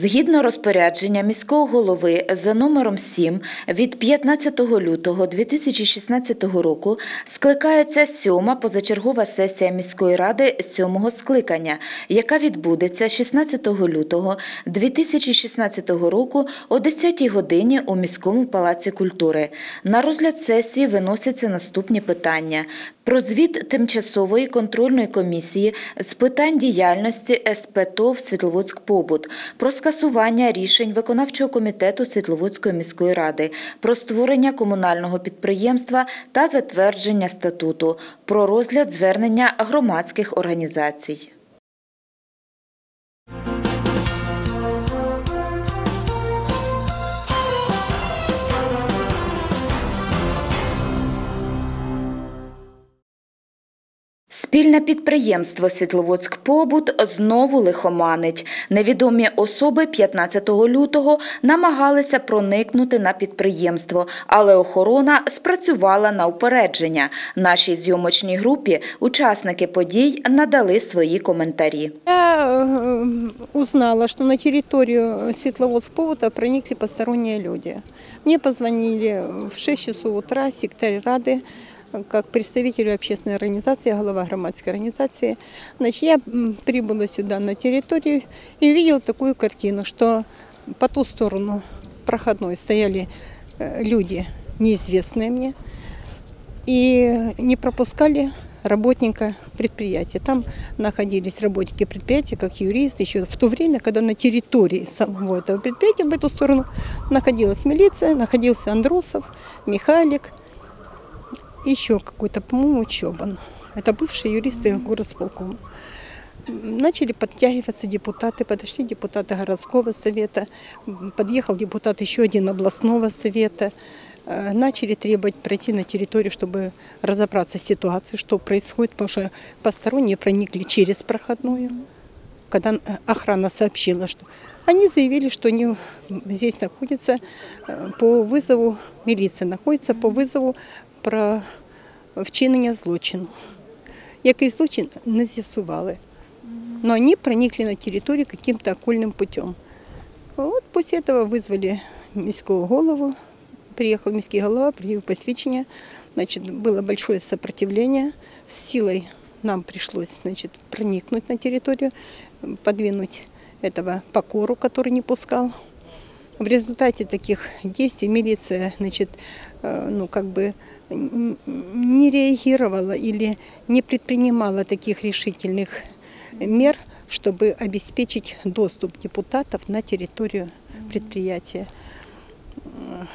Згідно розпорядження міського голови за номером 7 від 15 лютого 2016 року скликається сьома позачергова сесія міської ради сьомого скликання, яка відбудеться 16 лютого 2016 року о 10 годині у міському палаці культури. На розгляд сесії виносяться наступні питання: про звіт тимчасової контрольної комісії з питань діяльності СП ТОВ Світловодськ-Побут, про скасування рішень виконавчого комітету Світловодської міської ради, про створення комунального підприємства та затвердження статуту, про розгляд звернення громадських організацій. Спільне підприємство Світловодськ Побут знову лихоманить. Невідомі особи 15 лютого намагалися проникнути на підприємство, але охорона спрацювала на упередження. Нашій зйомочній групі учасники подій надали свої коментарі. Я э, узнала, что на территорию Светловодск-Повода проникли посторонние люди. Мне позвонили в 6 часов утра секретарь Рады, как представителю общественной организации, глава громадской организации. Значит, я прибыла сюда на территорию и увидела такую картину, что по ту сторону проходной стояли э, люди, неизвестные мне, и не пропускали работника предприятия. Там находились работники предприятия, как юристы, еще в то время, когда на территории самого этого предприятия, в эту сторону, находилась милиция, находился Андросов, Михайлик, еще какой-то, по-моему, Чобан. Это бывшие юристы горосполкома. Начали подтягиваться депутаты, подошли депутаты городского совета, м, подъехал депутат еще один областного совета. Э, Начали требовать пройти на территорию, чтобы разобраться с ситуацией, что происходит, потому что посторонние проникли через проходную. Когда э, охрана сообщила, что они заявили, что они здесь находятся э, по вызову, милиция находится по вызову про вчинення злочину. Який злочин не з'ясували. Но они проникли на территорию каким-то окольным путем. Вот после этого вызвали міського голову, приехал міський голова, приехал посвящение. Значит, было большое сопротивление. С силой нам пришлось значит, проникнуть на территорию, подвинуть этого покору, который не пускал. В результате таких действий милиция, значит, э, ну, как бы н- не реагировала или не предпринимала таких решительных мер, чтобы обеспечить доступ депутатов на территорию предприятия. М,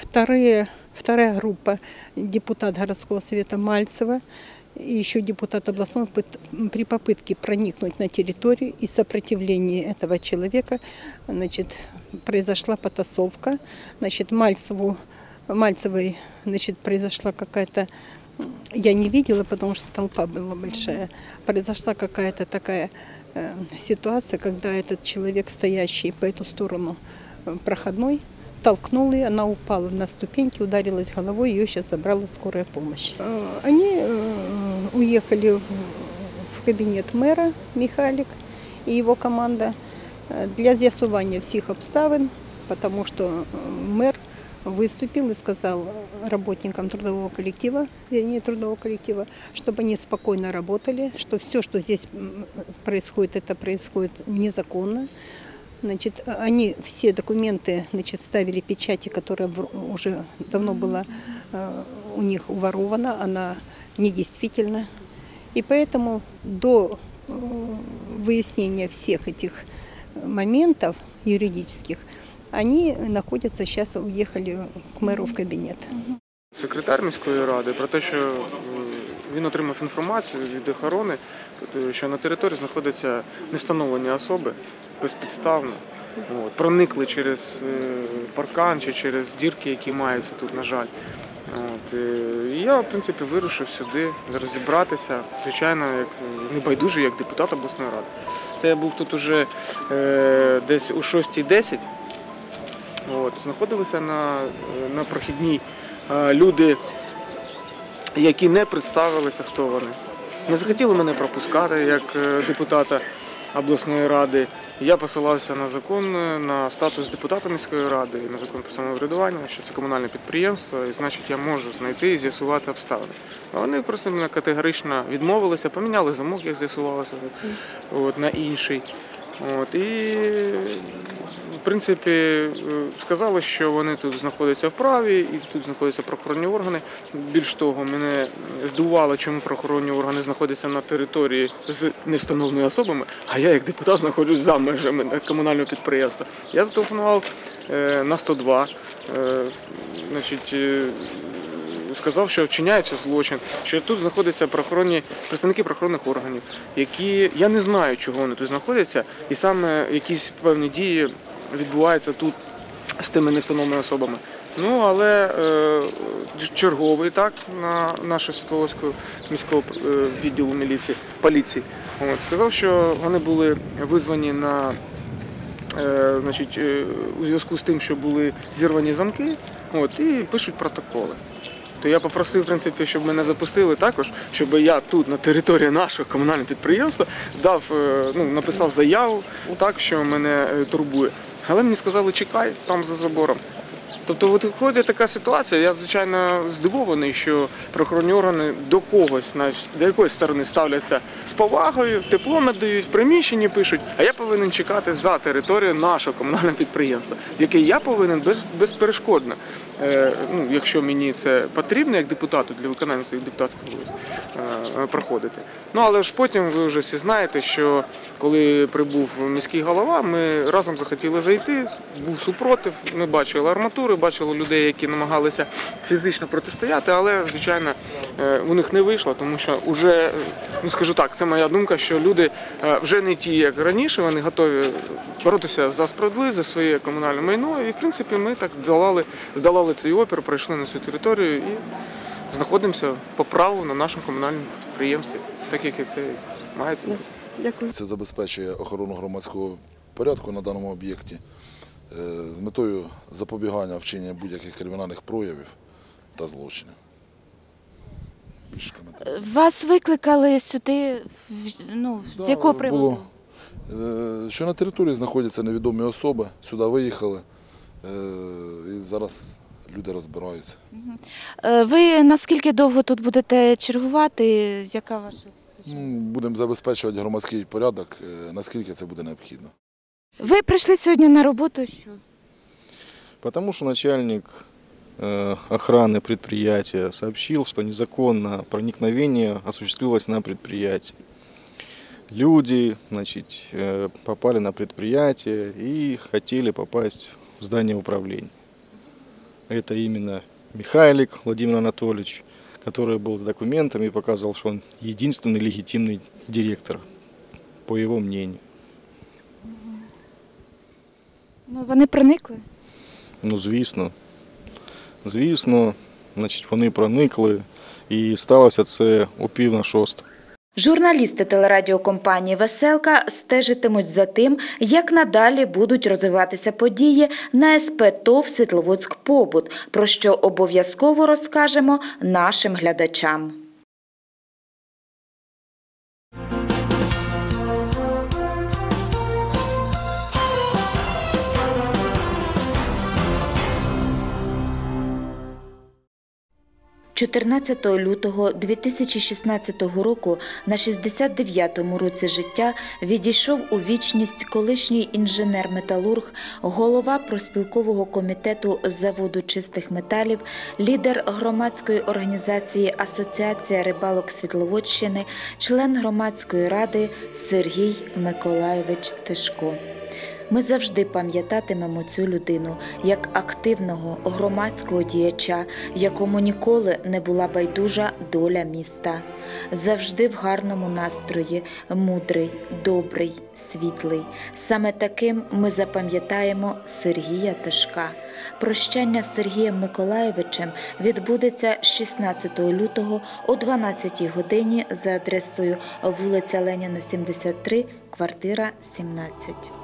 Вторые, вторая группа депутат городского совета Мальцева и еще депутат областного при попытке проникнуть на территорию и сопротивлении этого человека значит, произошла потасовка. Значит, Мальцеву, Мальцевой значит, произошла какая-то я не видела, потому что толпа была большая. Произошла какая-то такая э, ситуация, когда этот человек, стоящий по эту сторону э, проходной, толкнул ее, она упала на ступеньки, ударилась головой, ее сейчас забрала скорая помощь. Э, Они э, уехали в в кабинет мэра Михайлик и его команда э, для з'ясування всіх обставин, потому что э, мэр выступил и сказал работникам трудового коллектива, вернее трудового коллектива, чтобы они спокойно работали, что все, что здесь происходит, это происходит незаконно. Значит, они все документы значит, ставили печати, которая уже давно была э, у них уворована, она недействительна. И поэтому до э, выяснения всех этих моментов юридических они находятся, сейчас уехали к мэру в кабинет. секретар міської ради про те, що е, він отримав інформацію від охорони, е, що на території знаходяться невстановлені особи безпідставно. От, проникли через е, паркан чи через дірки, які маються тут, на жаль. От, і я, в принципі, вирушив сюди розібратися, звичайно, як небайдужий, як депутат обласної ради. Це я був тут уже е, десь о 6.10. От, знаходилися на, е, на прохідній е, люди, які не представилися, хто вони. Не захотіли мене пропускати як е, депутата обласної ради. Я посилався на закон, на статус депутата міської ради на закон про самоврядування, що це комунальне підприємство, і значить я можу знайти і з'ясувати обставини. А вони просто мене категорично відмовилися, поміняли замок, як з'ясувалося, на інший. От, і, в принципі, е, сказали, що вони тут знаходяться в праві, і тут знаходяться правоохоронні органи. Більш того, мене здивувало, чому правоохоронні органи знаходяться на території з невстановленими особами, а я як депутат знаходжусь за межами комунального підприємства. Я зателефонував е, на 102. е, Значить, сказав, що вчиняється злочин, що тут знаходяться правоохоронні представники правоохоронних органів, які я не знаю, чого вони тут знаходяться, і саме якісь певні дії відбуваються тут з тими невстановленими особами. Ну але е, черговий так на нашого Світловодського міського е, відділу міліції поліції от, сказав, що вони були визвані на е, значить, е, у зв'язку з тим, що були зірвані замки, от, і пишуть протоколи. То я попросив, в принципі, щоб мене запустили також, щоб я тут, на території нашого комунального підприємства, дав, е, ну, написав заяву, так, що мене е, турбує. Але мені сказали, чекай там за забором. Тобто виходить така ситуація, я звичайно здивований, що правоохоронні органи до когось, значить, до якоїсь сторони ставляться з повагою, тепло надають, в приміщенні пишуть, а я повинен чекати за територію нашого комунального підприємства, яке я повинен без, безперешкодно, ну, якщо мені це потрібно як депутату для виконання своїх депутатських е, проходити. Ну але ж потім ви вже всі знаєте, що коли прибув міський голова, ми разом захотіли зайти, був супротив, ми бачили арматури, бачили людей, які намагалися фізично протистояти, але звичайно е, у них не вийшло, тому що вже, ну скажу так, це моя думка, що люди е, вже не ті, як раніше, вони готові боротися за справедливість, за своє комунальне майно. І в принципі ми так здолали, здолали цей опір, пройшли на цю територію і знаходимося по праву на нашому комунальному підприємстві, так як і це має це бути. Це забезпечує охорону громадського порядку на даному об'єкті е, з метою запобігання вчинення будь-яких кримінальних проявів та злочинів. Більше коментарів. Вас викликали сюди, ну, з Да, якого приводу? було, е, Що на території знаходяться невідомі особи, сюди виїхали, е, і зараз люди розбираються. Е, Ви наскільки довго тут будете чергувати? Яка ваша? Ну, Будемо забезпечувати громадський порядок, е, наскільки це буде необхідно. Ви прийшли сьогодні на роботу, що? Потому что начальник э, охраны предприятия сообщил, что незаконно проникновение осуществилось на предприятии. Люди значит, э, попали на предприятие и хотели попасть в здание управления. Это именно Михайлик Владимир Анатольевич, который был с документами и показал, что он единственный легитимный директор, по его мнению. Ну, вони проникли. Ну, звісно. Звісно, значить, вони проникли, і сталося це о пів на шосту. Журналісти телерадіокомпанії Веселка стежитимуть за тим, як надалі будуть розвиватися події на СП ТОВ Світловодськ Побут, про що обов'язково розкажемо нашим глядачам. – 14 лютого 2016 року на 69-му році життя відійшов у вічність колишній інженер-металург, голова проспілкового комітету заводу чистих металів, лідер громадської організації Асоціація рибалок Світловодщини, член громадської ради Сергій Миколайович Тишко. Ми завжди пам'ятатимемо цю людину як активного громадського діяча, якому ніколи не була байдужа доля міста. Завжди в гарному настрої, мудрий, добрий, світлий. Саме таким ми запам'ятаємо Сергія Тишка. Прощання з Сергієм Миколаєвичем відбудеться 16 лютого о 12 годині за адресою вулиця Леніна, 73, квартира 17.